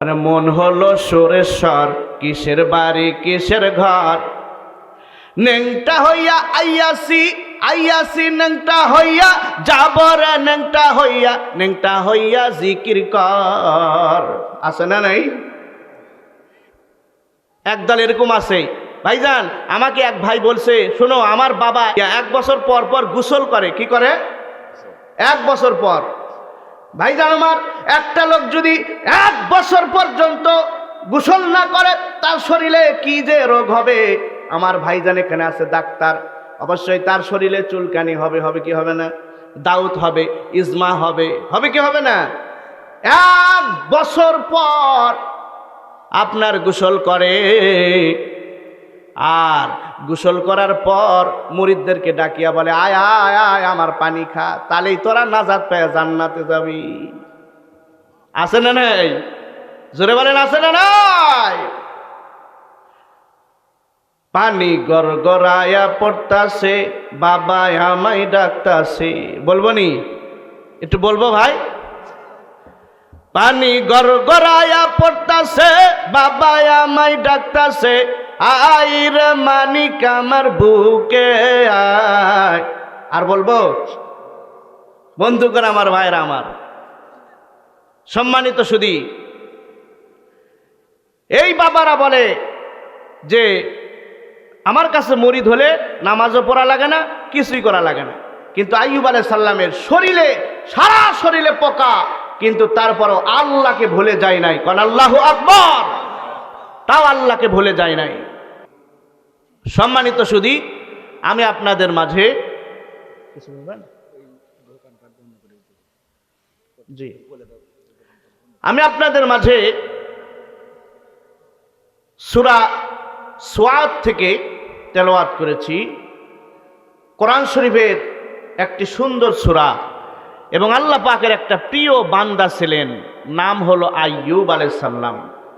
আর মন হলো সুরেশ্বর কিসের বাড়ি, কিসের ঘর? নেংটা হইয়া আইয়াসি আইয়াসি নেংটা হইয়া যাবর নেংটা হইয়া নেংটা হইয়া জিকির কর। আছে না নাই? একদল এরকম আছে। ভাইজান, আমাকে এক ভাই বলছে, শোনো, আমার বাবা এক বছর পর পর গোসল করে। কি করে? এক বছর পর। ভাইজান আমার, একটা লোক যদি এক বছর পর্যন্ত গোসল না করে, তার শরীরে কি যে রোগ হবে? আমার ভাইজান এখানে আছে, ডাক্তার। অবশ্যই তার শরীরে চুলকানি হবে হবে কি হবে না? দাউদ হবে, ইজমা হবে হবে কি হবে না? এক বছর পর আপনার গোসল করে, আর গোসল করার পর মুরিদদেরকে ডাকিয়া বলে, আয় আয় আয়, আমার পানি খা, তাহলেই তোরা নাজাত পেয়ে জান্নাতে যাবি। আছে না নাই? জোরে বলেন, আছে না নাই? পানি গর গড়ায়া পড়তাছে বাবা আমায় ডাকতাছে। বলব নি? একটু বলব ভাই? পানি গর গড়ায়া পড়তাছে বাবা আমায় ডাকতাছে আইর মানিক আমার বুকে আর বলব বন্ধু করে আমার, ভাইরা আমার, সম্মানিত সুদী, এই বাবারা বলে যে, আমার কাছে মরিদ হলে নামাজও পড়া লাগে না, কিছুই করা লাগে না। কিন্তু আইয়ুব আলাই সাল্লামের শরীরে, সারা শরীরে পোকা, কিন্তু তারপরও আল্লাহকে ভুলে যায় নাই। কারণ আল্লাহ আকবর। তাও আল্লাহকে ভুলে যায় নাই। সম্মানিত সুদী আমি আপনাদের মাঝে কিছু বলবেন? জি। আমি আপনাদের মাঝে সুরা সোয়াদ থেকে তেলাওয়াত করেছি। কোরআন শরীফের একটি সুন্দর সুরা এবং আল্লাহ পাকের একটা প্রিয় বান্দা ছিলেন নাম হলো আইয়ুব আলাইসাল্লাম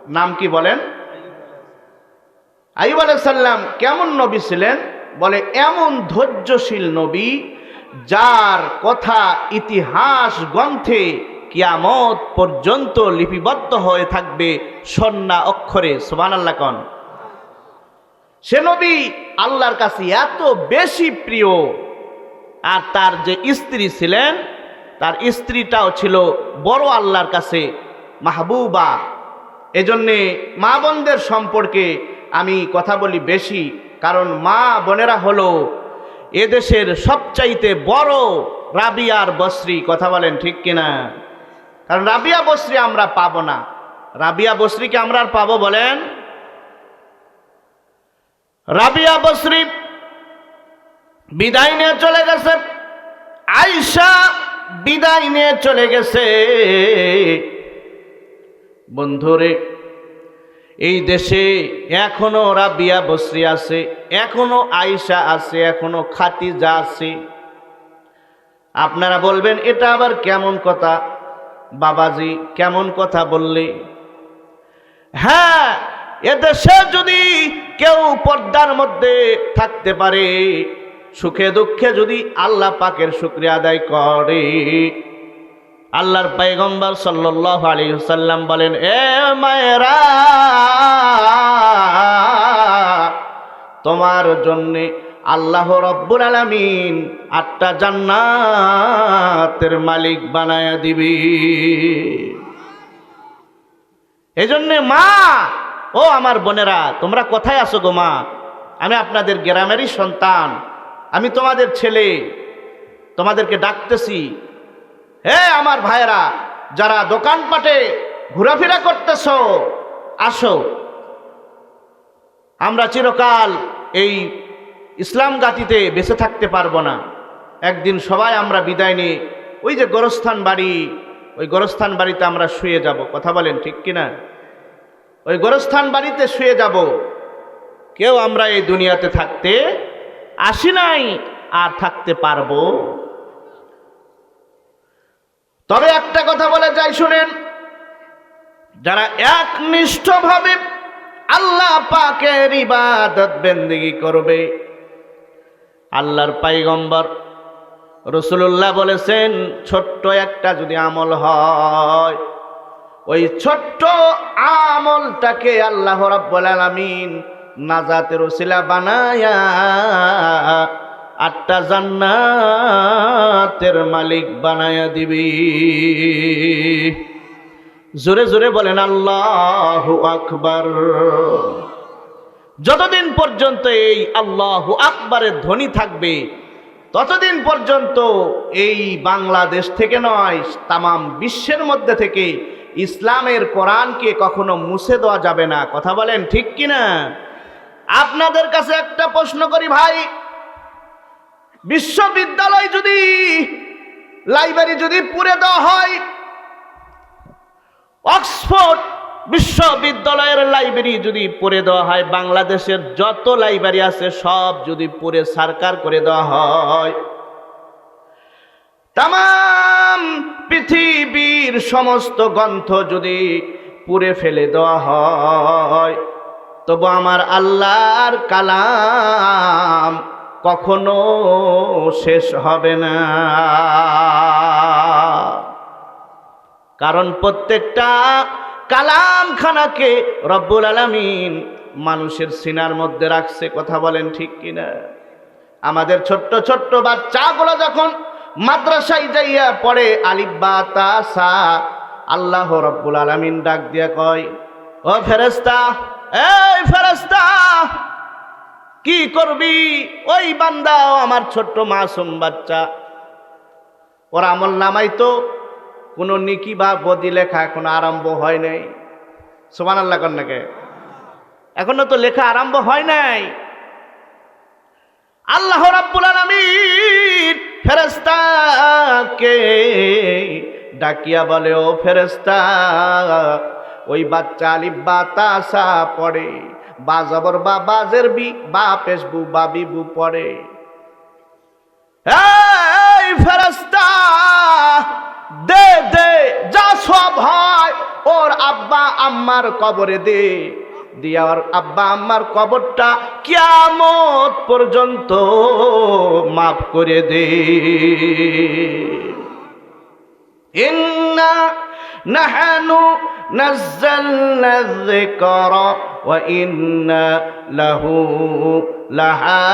নাম কি বলেন? আইব আলাইসাল্লাম কেমন নবী ছিলেন? বলে, এমন ধৈর্যশীল নবী যার কথা ইতিহাস, গ্রন্থে কিয়ামত পর্যন্ত লিপিবদ্ধ হয়ে থাকবে সন্না অক্ষরে। সোমান আল্লাহ কন। সে নবী আল্লাহর কাছে এত বেশি প্রিয়, আর তার যে স্ত্রী ছিলেন, তার স্ত্রীটাও ছিল বড় আল্লাহর কাছে মাহবুবা। এজন্যে মা বোনদের সম্পর্কে আমি কথা বলি বেশি, কারণ মা বোনেরা হলো এদেশের সবচাইতে বড় রাবিয়ার বস্রি কথা বলেন ঠিক কিনা? কারণ রাবিয়া বস্রি আমরা পাবো না। রাবিয়া বস্রিকে আমরা আর পাবো বলেন? রাবিয়া বস্রি বিদায় নিয়ে চলে গেছে। আয়সা বিদায় নিয়ে চলে গেছে। বন্ধুরে এই দেশে এখনও রাবিয়া বসরি আছে, এখনও আয়সা আছে, এখনও খাতিজা আছে। আপনারা বলবেন, এটা আবার কেমন কথা? বাবাজি কেমন কথা বললে? হ্যাঁ এদেশে যদি কেউ পর্দার মধ্যে থাকতে পারে, সুখে দুঃখে যদি আল্লাহ পাকের শুক্রিয়া আদায় করে আল্লাহর পাইগম্বর সাল্লাহ আলী সাল্লাম বলেন, এ মায়েরা, তোমার জন্যে আল্লাহ রব্বুল আলামিন আটটা জান্নাতের মালিক বানায়া দিবি। এই জন্যে মা, ও আমার বোনেরা, তোমরা কোথায় আসো গো মা? আমি আপনাদের গ্রামেরই সন্তান, আমি তোমাদের ছেলে, তোমাদেরকে ডাকতেছি হে আমার ভাইয়েরা, যারা দোকানপাটে ঘোরাফেরা করতেছ, আসো। আমরা চিরকাল এই ইসলাম গাতিতে বেঁচে থাকতে পারব না। একদিন সবাই আমরা বিদায় নিয়ে ওই যে গোরস্থান বাড়ি, ওই গোরস্থান বাড়িতে আমরা শুয়ে যাব। কথা বলেন ঠিক কিনা? ওই গোরস্থান বাড়িতে শুয়ে যাব। কেউ আমরা এই দুনিয়াতে থাকতে আসি নাই, আর থাকতে পারব তবে একটা কথা বলে যাই, শুনেন। যারা একনিষ্ঠভাবে আল্লাহ পাকের ইবাদত বেন্দিগি করবে, আল্লাহর পাইগম্বর রসুল্লাহ বলেছেন, ছোট্ট একটা যদি আমল হয়, ওই ছোট্ট আমলটাকে আল্লাহ রাব্বুল আলামিন নাজাতের ওসিলা বানায়া আটটা জান্নাতের মালিক বানায়া দিবি। জোরে জোরে বলেন, আল্লাহ আকবার। যতদিন পর্যন্ত এই আল্লাহ আকবারের ধ্বনি থাকবে, ততদিন পর্যন্ত এই বাংলাদেশ থেকে নয়, তামাম বিশ্বের মধ্যে থেকে ইসলামের কোরআনকে কখনো মুছে দেওয়া যাবে না। কথা বলেন ঠিক কিনা? আপনাদের কাছে একটা প্রশ্ন করি ভাই বিশ্ববিদ্যালয় যদি, লাইব্রেরি যদি পুড়ে দেওয়া হয়, অক্সফোর্ড বিশ্ববিদ্যালয়ের লাইব্রেরি যদি পড়ে দেওয়া হয়, বাংলাদেশের যত লাইব্রেরি আছে সব যদি পড়ে সরকার করে দেওয়া হয় তাম পৃথিবীর সমস্ত গ্রন্থ যদি পুড়ে ফেলে দেওয়া হয়, তবু আমার আল্লাহর কালাম কখনো শেষ হবে না। কারণ প্রত্যেকটা কালামখানাকে রব্বুল আলামিন মানুষের সিনার মধ্যে রাখছে, কথা বলেন ঠিক কিনা? আমাদের ছোট্ট ছোট্ট বাচ্চাগুলো যখন মাদ্রাসায় যাইয়া পড়ে আলিব্বা তাসা আল্লাহ রব্বুল আলামিন ডাক দিয়া কয়, ও ফেরেস্তা এই ফেরেস্তা কি করবি? ওই বান্দা আমার ছোট্ট মাসুম বাচ্চা। ওর আমল নামাই তো কোনো নিকি বা বদি লেখা এখনও আরম্ভ হয় নাই। সোমান আল্লাহ কন্যাকে এখনও তো লেখা আরম্ভ হয় নাই। আল্লাহ রাব্বুল আলামিন ফেরেশতাকে ডাকিয়া বলে, ও ফেরেশতা, ওই বাচ্চা আলিফ বা তাসা পড়ে। বা জবর বা বাজের বি, বা পেশবু বা বিবু পড়ে। এই ফেরেশতা, দে দে, যা সব হয় ওর আব্বা আম্মার কবরে দে। দিয়া ওর আব্বা আম্মার কবরটা কিয়ামত পর্যন্ত মাফ করে দে। ইন্না নাহানু নাজ্জালনা যিকরা ওয়া ইন্না লাহু লাহাফিজুন।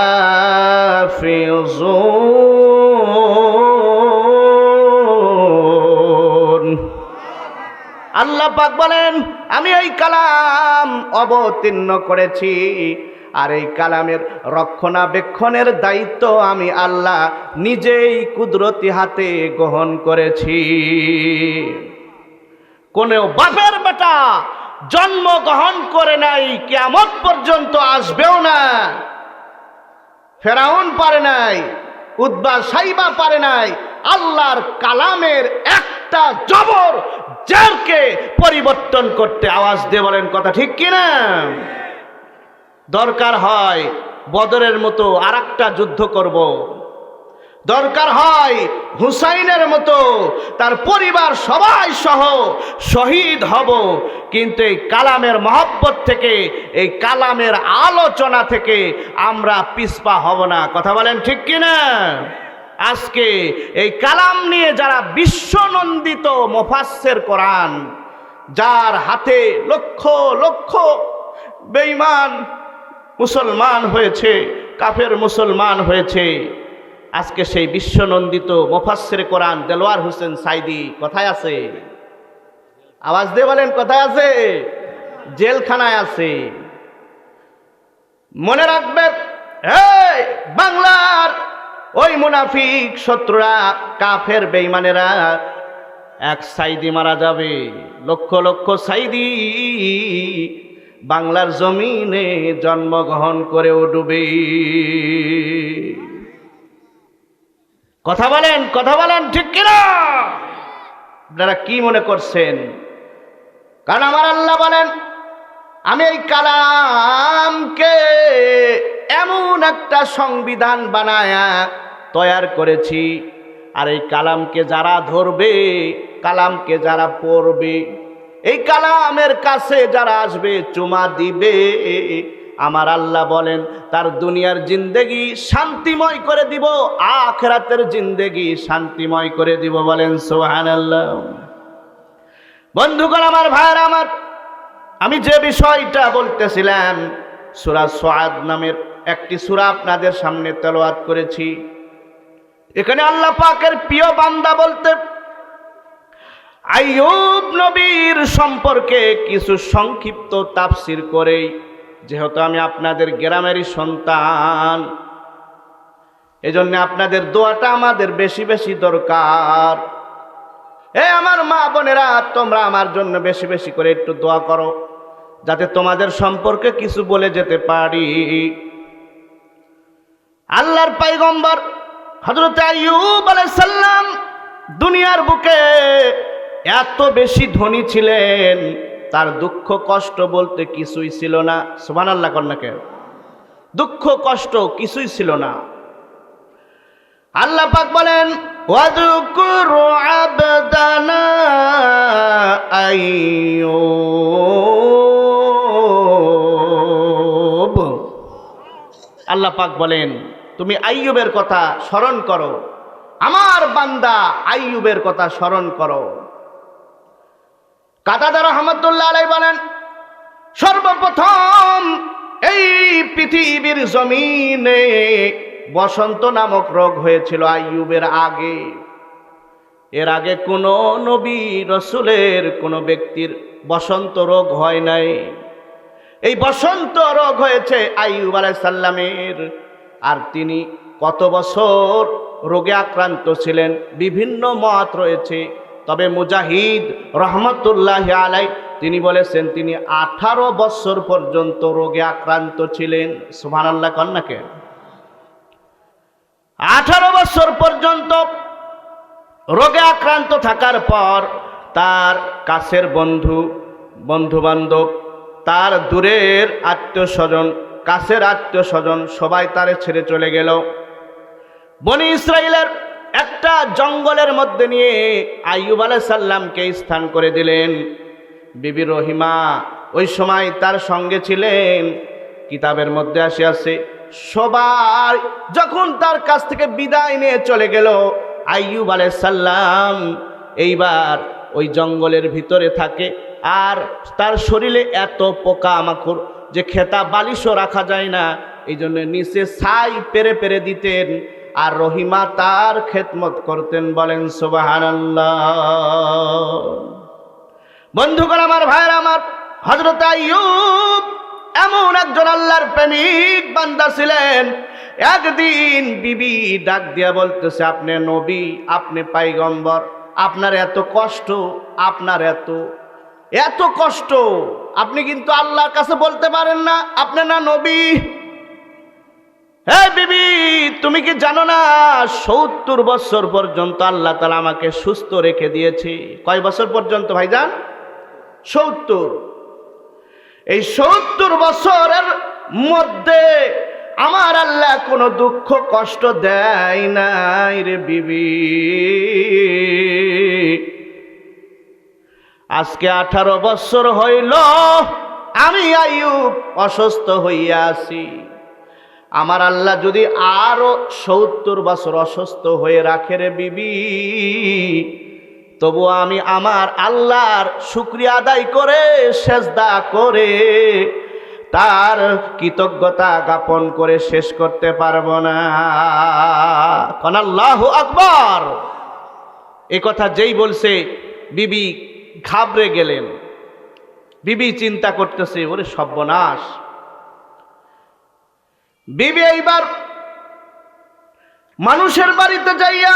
আল্লাহ পাক বলেন, আমি এই কালাম অবতীর্ণ করেছি আর এই কালামের রক্ষণাবেক্ষণের দায়িত্ব আমি আল্লাহ নিজেই কুদরতি হাতে গ্রহণ করেছি। কোন বাপের বেটা জন্মগ্রহণ করে নাই কেমন পর্যন্ত আসবেও না ফেরাউন পারে নাই উদ্বা সাইবা পারে নাই, আল্লাহর কালামের একটা জবর যারকে পরিবর্তন করতে আওয়াজ দিয়ে বলেন, কথা ঠিক কিনা দরকার হয় বদরের মতো আর যুদ্ধ করব। দরকার হয় হুসাইনের মতো, তার পরিবার সবাই সহ শহীদ হব। কিন্তু এই কালামের মহব্বত থেকে, এই কালামের আলোচনা থেকে আমরা পিসপা হব না। কথা বলেন ঠিক কিনা? আজকে এই কালাম নিয়ে যারা বিশ্বনন্দিত মোফাসের কোরআন, যার হাতে লক্ষ লক্ষ বেঈমান মুসলমান হয়েছে, কাফের মুসলমান হয়েছে আজকে সেই বিশ্বনন্দিত মোফাসের কোরআন দেলোয়ার হোসেন সাইদি, কোথায় আছে? আওয়াজ দিয়ে বলেন, কথায় আছে? জেলখানায় আছে। মনে রাখবে এই বাংলার ওই মুনাফিক শত্রুরা, কাফের বেইমানেরা এক সাইদি মারা যাবে। লক্ষ লক্ষ সাইদি বাংলার জমিনে জন্মগ্রহণ করেও উঠবে কথা বলেন কথা বলেন, ঠিক কিনা? আপনারা কি মনে করছেন? কারণ আমার আল্লাহ বলেন, আমি এই কালামকে এমন একটা সংবিধান বানায়া তৈয়ার করেছি, আর এই কালামকে যারা ধরবে, কালামকে যারা পড়বে, এই কালামের কাছে যারা আসবে, চুমা দিবে। আমার আল্লাহ বলেন, তার দুনিয়ার জিন্দেগি শান্তিময় করে দিব, আখরাতের জিন্দেগি শান্তিময় করে দিব বলেন সোহান আল্লাহ বন্ধুগণ, আমার ভাইয়ের, আমার, আমি যে বিষয়টা বলতেছিলাম, সুরা সোয়াদ নামের একটি সুরা আপনাদের সামনে তেলাওয়াত করেছি। এখানে আল্লাহ পাকের প্রিয় বান্দা বলতে, আইয়ুব নবীর সম্পর্কে কিছু সংক্ষিপ্ত তাফসির করে যেহেতু আমি আপনাদের গ্রামেরই সন্তান, এজন্য আপনাদের দোয়াটা আমাদের বেশি বেশি দরকার। এ আমার মা বোনেরা, তোমরা আমার জন্য বেশি বেশি করে একটু দোয়া করো, যাতে তোমাদের সম্পর্কে কিছু বলে যেতে পারি। আল্লাহর পাইগম্বর হজরত আলাইসাল্লাম দুনিয়ার বুকে এত বেশি ধনী ছিলেন। তার দুঃখ কষ্ট বলতে কিছুই ছিল না। সুবান আল্লাহ কন্যাকে দুঃখ কষ্ট কিছুই ছিল না। আল্লাহ পাক বলেন আল্লাহ পাক বলেন, তুমি আইয়ুবের কথা স্মরণ করো। আমার বান্দা আইয়ুবের কথা স্মরণ করো। কাতাদা রহমতুল্লাহ আলাই বলেন, সর্বপ্রথম এই পৃথিবীর জমিনে বসন্ত নামক রোগ হয়েছিল আইয়ুবের আগে। এর আগে কোনো নবী রসুলের কোনো ব্যক্তির বসন্ত রোগ হয় নাই। এই বসন্ত রোগ হয়েছে আইয়ুব আলাইসাল্লামের আর তিনি কত বছর রোগে আক্রান্ত ছিলেন, বিভিন্ন মত রয়েছে। তবে মুজাহিদ রহমতুল্লাহ আলাই তিনি বলেছেন, তিনি আঠারো বছর পর্যন্ত রোগে আক্রান্ত ছিলেন। সুহান আল্লাহ কন্যাকে আঠারো বছর পর্যন্ত রোগে আক্রান্ত থাকার পর তার কাছের বন্ধু বন্ধু বান্ধব তার দূরের আত্মীয় স্বজন কাছের আত্মীয় স্বজন সবাই তারে ছেড়ে চলে গেল। বনি ইসরায়েলের একটা জঙ্গলের মধ্যে নিয়ে আইয়ুব সাল্লামকে স্থান করে দিলেন। বিবি রহিমা ওই সময় তার সঙ্গে ছিলেন, কিতাবের মধ্যে আসে আসে সবাই যখন তার কাছ থেকে বিদায় নিয়ে চলে গেল, আইয়ুব সাল্লাম এইবার ওই জঙ্গলের ভিতরে থাকে আর তার শরীরে এত পোকা মাকড় যে খেতা বালিশও রাখা যায় না। এই জন্য নিচে ছাই পেরে পেরে দিতেন। আর রহিমা তার খেদমত করতেন, বলেন সোবাহান বন্ধুগণ, আমার ভাইয়ের, আমার হজরত আইয়ুব এমন একজন আল্লাহর প্রেমিক বান্দা ছিলেন, একদিন বিবি ডাক দিয়া বলতেছে, আপনি নবী, আপনি পাইগম্বর, আপনার এত কষ্ট, আপনার এত এত কষ্ট, আপনি কিন্তু আল্লাহর কাছে বলতে পারেন না, আপনি না নবী। হ্যাঁ বিবি, তুমি কি জানো না সত্তর বছর পর্যন্ত আল্লাহ তালা আমাকে সুস্থ রেখে দিয়েছে? কয় বছর পর্যন্ত ভাইজান? সত্তর। এই সত্তর বছরের মধ্যে আমার আল্লাহ কোনো দুঃখ, কষ্ট দেয় নাই রে বিবি। আজকে আঠারো বছর হইল, আমি আয়ুব অসুস্থ হইয়া আছি। আমার আল্লাহ যদি আরও সত্তর বছর অসুস্থ হয়ে রাখে রে বিবি, তবু আমি আমার আল্লাহর শুক্রিয়া আদায় করে, সেজদা করে তার কৃতজ্ঞতা জ্ঞাপন করে শেষ করতে পারব না। আকবর। এ কথা যেই বলছে, বিবি ঘাবড়ে গেলেন। বিবি চিন্তা করতেছে, ওরে সর্বনাশ। বিবি, এইবার মানুষের বাড়িতে যাইয়া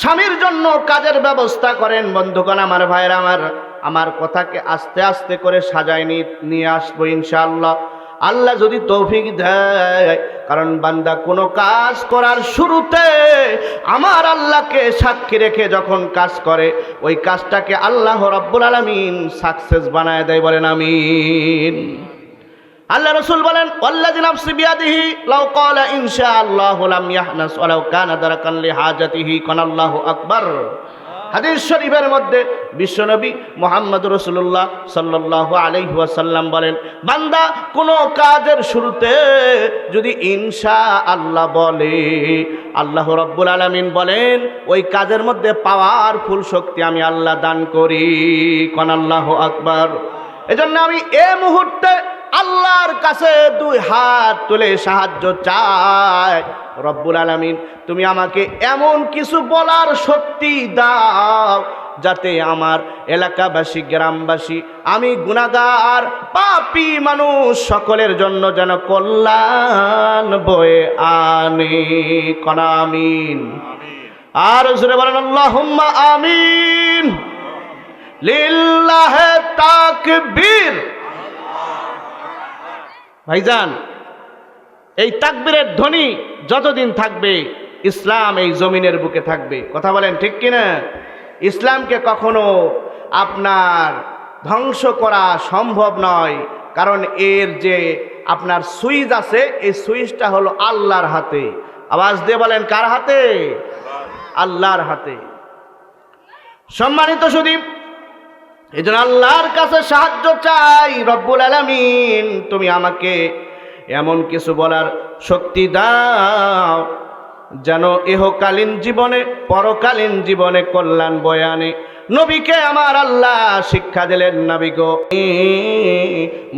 স্বামীর জন্য কাজের ব্যবস্থা করেন। বন্ধুগণ, আমার ভাইয়ের, আমার আমার কথাকে আস্তে আস্তে করে সাজায় নিয়ে আসব ইনশাআল্লাহ। আল্লাহ যদি তৌফিক দেয়, কারণ বান্দা কোনো কাজ করার শুরুতে আমার আল্লাহকে সাক্ষী রেখে যখন কাজ করে, ওই কাজটাকে আল্লাহ রব্বুল আলমিন সাকসেস বানায় দেয় বলেন, আমিন। আল্লাহ রসুল বলেন আকবার। হাদিস শরীফের মধ্যে বিশ্বনবী মোহাম্মদ রসুল্লাহ সাল্লাহ আলহাসাল্লাম বলেন, বান্দা কোনো কাজের শুরুতে যদি ইনশা আল্লাহ বলে, আল্লাহ রব্বুল আলমিন বলেন, ওই কাজের মধ্যে পাওয়ারফুল শক্তি আমি আল্লাহ দান করি কন আল্লাহ আকবার। এজন্য আমি এ মুহূর্তে আল্লাহর কাছে দুই হাত তুলে সাহায্য চাই। রব্বুল আলমিন, তুমি আমাকে এমন কিছু বলার শক্তি দাও যাতে আমার এলাকাবাসী, গ্রামবাসী, আমি গুণাগার পাপি মানুষ সকলের জন্য যেন কল্যাণ বয়ে আনে। কনামিন আর জোরে বলেন আল্লাহ আমিন। লিল্লাহে তাকবীর। ভাইজান, এই তাকবিরের ধ্বনি যতদিন থাকবে, ইসলাম এই জমিনের বুকে থাকবে। কথা বলেন ঠিক কিনা? ইসলামকে কখনো আপনার ধ্বংস করা সম্ভব নয়, কারণ এর যে আপনার সুইচ আছে, এই সুইচটা হলো আল্লাহর হাতে। আওয়াজ দিয়ে বলেন, কার হাতে? আল্লাহর হাতে। সম্মানিত সুদীপ এই জন্য আল্লাহর কাছে সাহায্য চাই, রব্বুল আলামিন। তুমি আমাকে এমন কিছু বলার শক্তি দাও যেন এহকালীন জীবনে, পরকালীন জীবনে কল্যাণ বয়ানে নবীকে আমার আল্লাহ শিক্ষা দিলেন, নবী গো,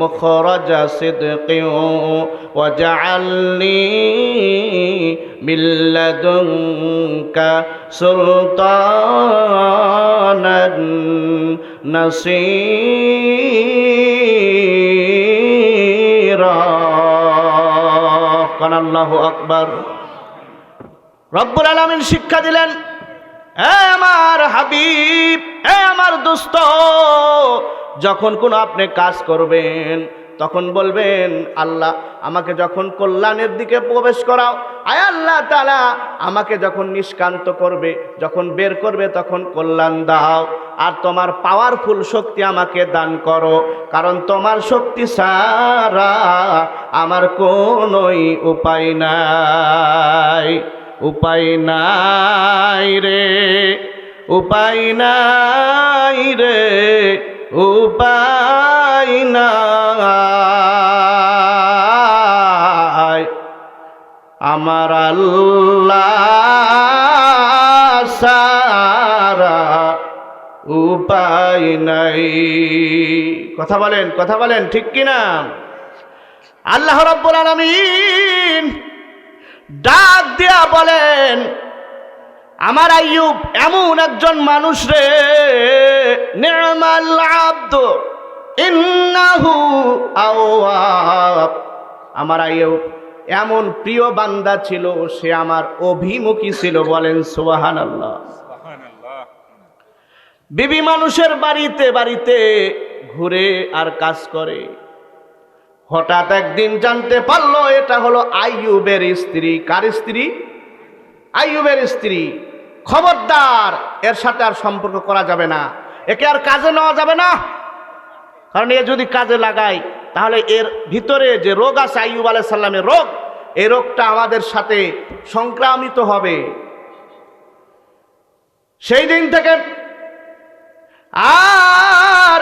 মুখরজা সিদকি ওয়াজআলনি মিল্লাদুনকা সুলতানান নাসীরা। আল্লাহু আকবার। রব্বুল আলামিন শিক্ষা দিলেন, এ আমার হাবিব, এ আমার দোস্ত, যখন কোন আপনি কাজ করবেন তখন বলবেন, আল্লাহ, আমাকে যখন কল্যাণের দিকে প্রবেশ করাও, আয় আল্লাহ তালা আমাকে যখন নিষ্কান্ত করবে, যখন বের করবে, তখন কল্যাণ দাও। আর তোমার পাওয়ারফুল শক্তি আমাকে দান করো, কারণ তোমার শক্তি সারা আমার কোনোই উপায় নাই। উপায় নাই রে, উপায় নাই রে। উপায় নাই, আমার সারা উপায় নাই। কথা বলেন কথা বলেন, ঠিক কিনা? আল্লাহ রব্বুল আলামিন ডাক দিয়া বলেন আমার আইয়ুব এমন একজন মানুষ রে নির্মাল আব্দ ইন্নাহু আওয়াব। আমার আইয়ুব এমন প্রিয় বান্দা ছিল সে আমার অভিমুখী ছিল বলেন সুবাহান আল্লাহ বিবি মানুষের বাড়িতে বাড়িতে ঘুরে আর কাজ করে। হঠাৎ একদিন জানতে পারল এটা হলো আইয়ুবের স্ত্রী। কার স্ত্রী? আইয়ুবের স্ত্রী। খবরদার, এর সাথে আর সম্পর্ক করা যাবে না। একে আর কাজে নেওয়া যাবে না। কারণ এ যদি কাজে লাগাই তাহলে এর ভিতরে যে রোগ আছে আইয়ুব আলাহ সাল্লামের রোগ, এই রোগটা আমাদের সাথে সংক্রামিত হবে। সেই দিন থেকে আর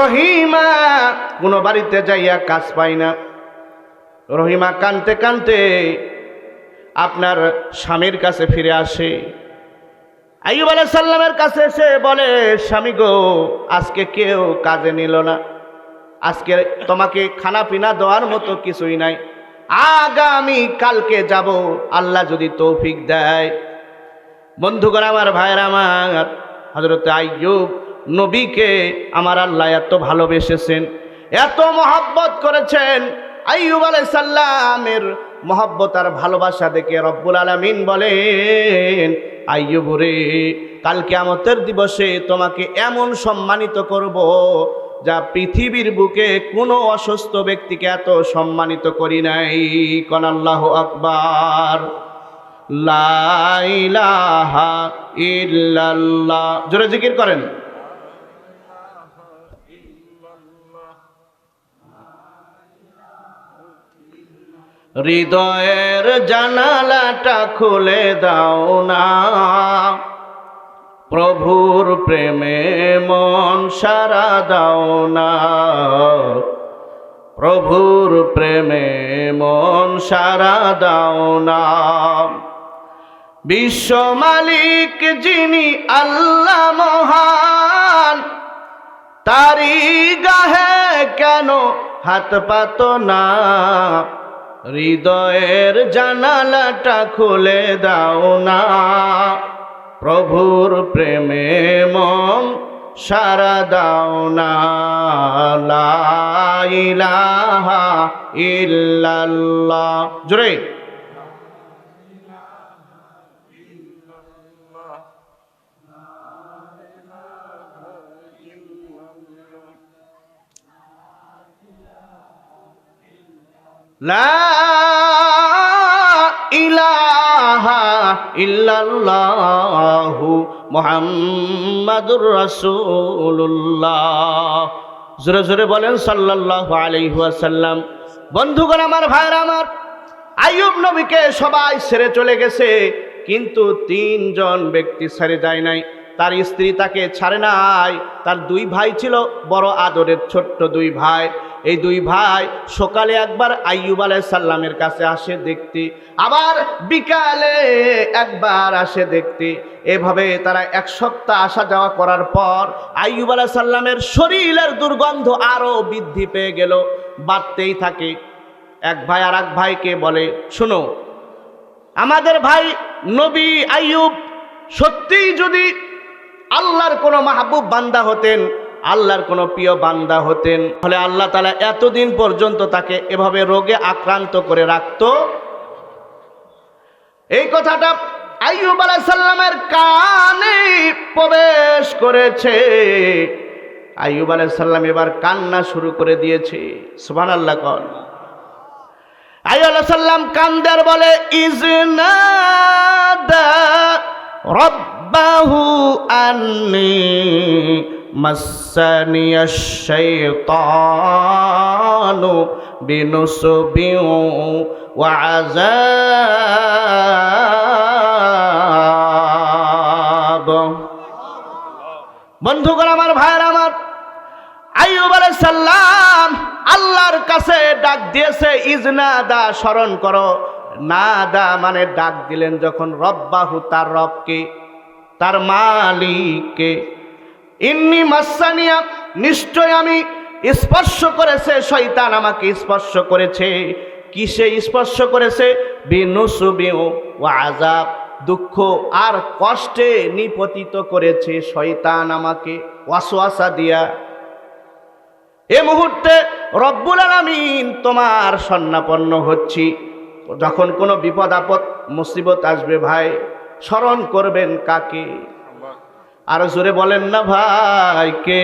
রহিমা কোনো বাড়িতে যাইয়া কাজ পাই না। রহিমা কানতে কানতে আপনার স্বামীর কাছে ফিরে আসে। আইব সাল্লামের কাছে এসে বলে, স্বামী গো, আজকে কেউ কাজে নিল না। আজকে তোমাকে খানা পিনা দেওয়ার মতো কিছুই নাই। আগামী কালকে যাব, আল্লাহ যদি তৌফিক দেয়। বন্ধুগণ আমার, ভাইয়ের আমার হজরত আইয়ুব নবীকে আমার আল্লাহ এত ভালোবেসেছেন, এত মহাব্বত করেছেন। আইয়ুব আলাই সাল্লামের মহাব্বত আর ভালোবাসা দেখে রব্বুল আলমিন বলেন, আইয়ুব রে কালকে আমতের দিবসে তোমাকে এমন সম্মানিত করব যা পৃথিবীর বুকে কোনো অসুস্থ ব্যক্তিকে এত সম্মানিত করি নাই। কনাল্লাহ আকবার। লাইলাহা ইল্লাল্লাহ। জোরে জিকির করেন। হৃদয়ের জানালাটা খুলে দাও না। প্রভুর প্রেমে মন সারা দাও না। প্রভুর প্রেমে মন সারা দাও না। বিশ্ব মালিক যিনি আল্লাহ মহান তারি গাহে কেন হাত পাত না? হৃদয়ের জানালাটা খুলে দাও না। প্রভুর প্রেমে মন সারা দাও না। লা ইলাহা ইল্লাল্লাহ। জোরে। লা ইলাহা রাসূলুল্লাহ। জোরে জোরে বলেন সাল্লাল্লাহু আলাইহি বন্ধুগণ আমার ভাইরা আমার, আইয়ুব নবীকে সবাই ছেড়ে চলে গেছে, কিন্তু তিনজন ব্যক্তি ছেড়ে যায় নাই। তার স্ত্রী তাকে ছাড়ে নাই। তার দুই ভাই ছিল, বড় আদরের ছোট্ট দুই ভাই। এই দুই ভাই সকালে একবার আইয়ুব আলাই সাল্লামের কাছে আসে দেখতে, আবার বিকালে একবার আসে দেখতে। এভাবে তারা এক সপ্তাহ আসা যাওয়া করার পর আইয়ুব আলাই সাল্লামের শরীরের দুর্গন্ধ আরও বৃদ্ধি পেয়ে গেল, বাড়তেই থাকে। এক ভাই আর এক ভাইকে বলে, শোনো, আমাদের ভাই নবী আইয়ুব সত্যিই যদি আল্লাহর কোনো মাহবুব বান্দা হতেন, আল্লাহর কোনো প্রিয় বান্দা হতেন। ফলে আল্লাহ তালা এতদিন পর্যন্ত তাকে এভাবে রোগে আক্রান্ত করে রাখত। এই কথাটা আইয়ুব আলাইসাল্লামের কানে প্রবেশ করেছে। আইয়ুব আলাইসাল্লাম এবার কান্না শুরু করে দিয়েছে। সুবান আল্লাহ কন। আইয়ুব আলাইসাল্লাম কান্দার বলে, ইজনাদা রব্বাহু আন্নি مسني الشيطان بنصب وعذاب বন্ধুগণ আমার ভাইয়ের আমার আইয়ুব আলাইহিস সালাম আল্লাহর কাছে ডাক দিয়েছে ইজনা দা স্মরণ করো না দা মানে ডাক দিলেন যখন রব্বাহু তার রবকে তার মালিককে। ইন্নি মাসানিয়া, নিশ্চয় আমি স্পর্শ করেছে, শয়তান আমাকে স্পর্শ করেছে। কিসে স্পর্শ করেছে? বিনুসুবিউ ও আজাব দুঃখ আর কষ্টে নিপতিত করেছে শয়তান আমাকে ওয়াসওয়াসা দিয়া। এ মুহূর্তে রব্বুল আলামিন তোমার সন্নাপন্ন হচ্ছি। যখন কোনো বিপদ আপদ, মুসিবত আসবে ভাই স্মরণ করবেন কাকে? আরও জোরে বলেন না ভাই, কে?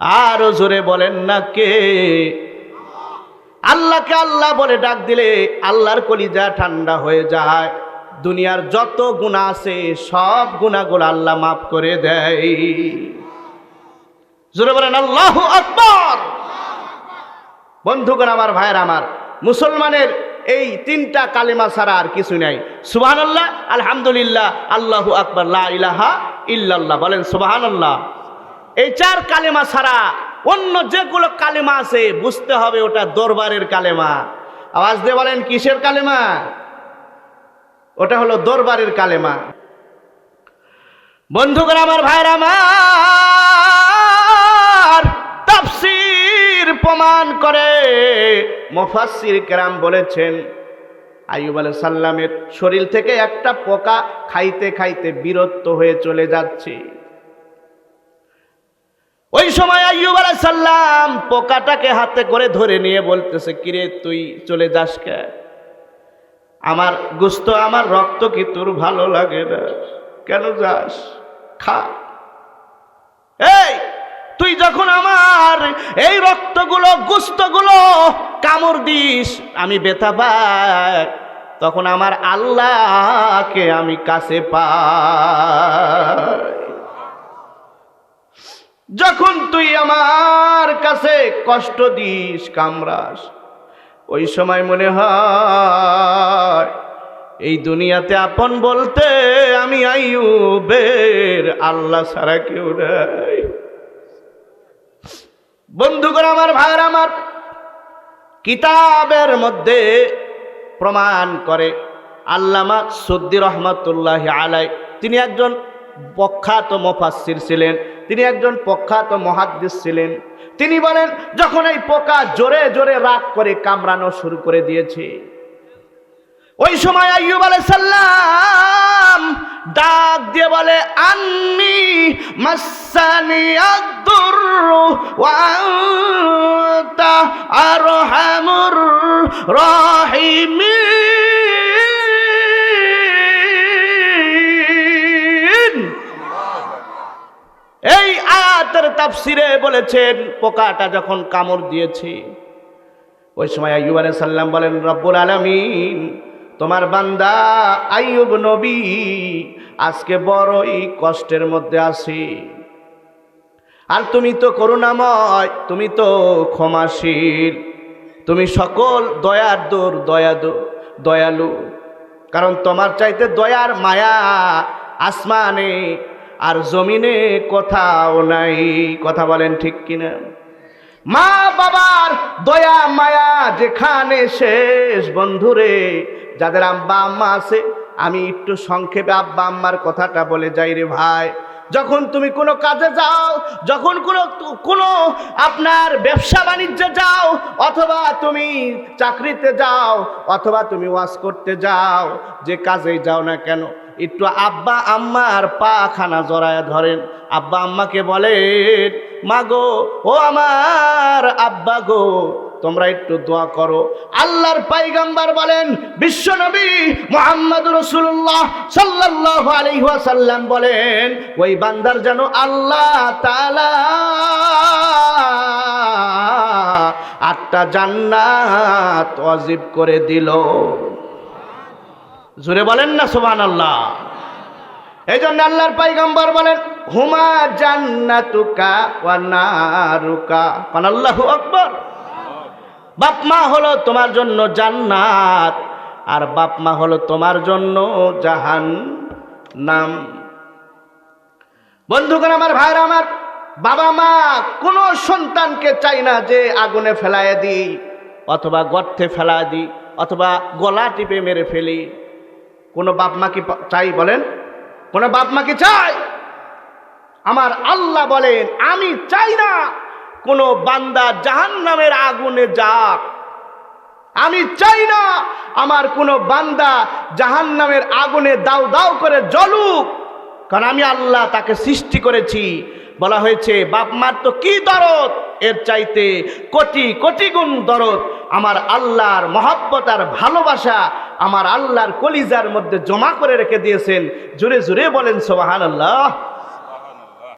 আরও জোরে বলেন না কে? আল্লাহকে আল্লাহ বলে ডাক দিলে আল্লাহর কলিজা ঠান্ডা হয়ে যায়। দুনিয়ার যত গুণা আছে, সব গুণাগুলো আল্লাহ মাফ করে দেয়। জোরে বলেন, আল্লাহ আকবর! বন্ধুগণ, আমার ভাইয়ের, আমার মুসলমানের এই তিনটা কালেমা ছাড়া আর কিছু নাই। সুবাহান আল্লাহ আলহামদুলিল্লাহ, আল্লাহ আকবর ইলাহা ইল্লাল্লাহ। বলেন সুবাহান আল্লাহ এই চার কালেমা ছাড়া অন্য যেগুলো কালেমা আছে, বুঝতে হবে ওটা দরবারের কালেমা। আওয়াজ দিয়ে বলেন, কিসের কালেমা? ওটা হলো দরবারের কালেমা। বন্ধুগণ, আমার ভাইয়ের, আমার প্রমাণ করে। মুফাসসির কেরাম বলেছেন, আইয়ুব আলাইহিস সাল্লামের শরীর থেকে একটা পোকা খাইতে খাইতে বিরক্ত হয়ে চলে যাচ্ছে। ওই সময় আইয়ুব আলাইহিস সাল্লাম পোকাটাকে হাতে করে ধরে নিয়ে বলতেছে, কিরে, তুই চলে যাস কে? আমার গুস্ত, আমার রক্ত কি তোর ভালো লাগে না? কেন যাস? খা। এই তুই যখন আমার এই রক্তগুলো, গুস্তগুলো কামড় দিস, আমি বেতা পাই, তখন আমার আল্লাহকে আমি কাছে পাই। যখন তুই আমার কাছে কষ্ট দিস কামরাস ওই সময় মনে হয়, এই দুনিয়াতে আপন বলতে আমি আইয়ুবের আল্লাহ ছাড়া কেউ নাই। বন্ধুগণ আমার ভাইয়ের আমার, কিতাবের মধ্যে প্রমাণ করে আল্লামা সদ্দি রহমতুল্লাহ আলাই। তিনি একজন প্রখ্যাত মুফাসসির ছিলেন, তিনি একজন প্রখ্যাত মহাদ্দিস ছিলেন। তিনি বলেন, যখন এই পোকা জোরে জোরে রাগ করে কামড়ানো শুরু করে দিয়েছে, ওই সময় আইয়ুব আলাইসাল্লাম ডাক দিয়ে বলে, আন্নি মাসানি আদুর ওয়ান্তা আরহামুর রাহিমিন। এই আয়াতের তাফসিরে বলেছেন, পোকাটা যখন কামড় দিয়েছে, ওই সময় আইয়ুব সাল্লাম বলেন, রব্বুল আলামিন তোমার বান্দা আইয়ুব নবী, আজকে বড়ই কষ্টের মধ্যে আছি। আর তুমি তো করুণাময়, তুমি তো ক্ষমাশীল, তুমি সকল দয়ার দূর, দয়াদু, দয়ালু। কারণ তোমার চাইতে দয়ার মায়া আসমানে আর জমিনে কোথাও নাই। কথা বলেন ঠিক কিনা? মা বাবার দয়া, মায়া যেখানে শেষ, বন্ধুরে যাদের আব্বা আম্মা আছে, আমি একটু সংক্ষেপে আব্বা আম্মার কথাটা বলে যাই রে ভাই। যখন তুমি কোনো কাজে যাও, যখন কোনো কোনো আপনার ব্যবসা বাণিজ্যে যাও, অথবা তুমি চাকরিতে যাও, অথবা তুমি ওয়াশ করতে যাও, যে কাজেই যাও না কেন, একটু আব্বা আম্মার পা খানা জড়ায় ধরেন। আব্বা আম্মাকে বলেন, মা গো, ও আমার আব্বা গো তোমরা একটু দোয়া করো। আল্লাহর পাইগাম্বার বলেন, বিশ্বনবী মোহাম্মদ রসুল্লাহ সাল্লাহ আলহাসাল্লাম বলেন, ওই বান্দার যেন আল্লাহ তালা আটটা জান্নাত অজিব করে দিল। জুড়ে বলেন না সোবান আল্লাহ এই জন্য আল্লাহর পাইগম্বর বলেন, হুমা জান্নাতুকা ওয়া নারুকা। আল্লাহু আকবার। বাপ মা হলো তোমার জন্য জান্নাত, আর বাপ মা হলো তোমার জন্য জাহান নাম বন্ধুগণ আমার ভাইরা আমার, বাবা মা কোনো সন্তানকে চাই না যে আগুনে ফেলায় দিই, অথবা গর্তে ফেলা দিই, অথবা গলা টিপে মেরে ফেলি। কোনো বাপ মা কি চাই বলেন? কোনো বাপ মা কি চাই আমার আল্লাহ বলেন, আমি চাই না কোনো বান্দা জাহান নামের আগুনে যাক। আমি চাই না আমার কোনো বান্দা জাহান নামের আগুনে দাও দাও করে জ্বলুক। কারণ আমি আল্লাহ তাকে সৃষ্টি করেছি। বলা হয়েছে, বাপ মার তো কি দরদ? এর চাইতে কোটি কোটি গুণ দরদ। আমার আল্লাহর মহাব্বত আর ভালোবাসা আমার আল্লাহর কলিজার মধ্যে জমা করে রেখে দিয়েছেন। জোরে জোরে বলেন সোবাহান আল্লাহ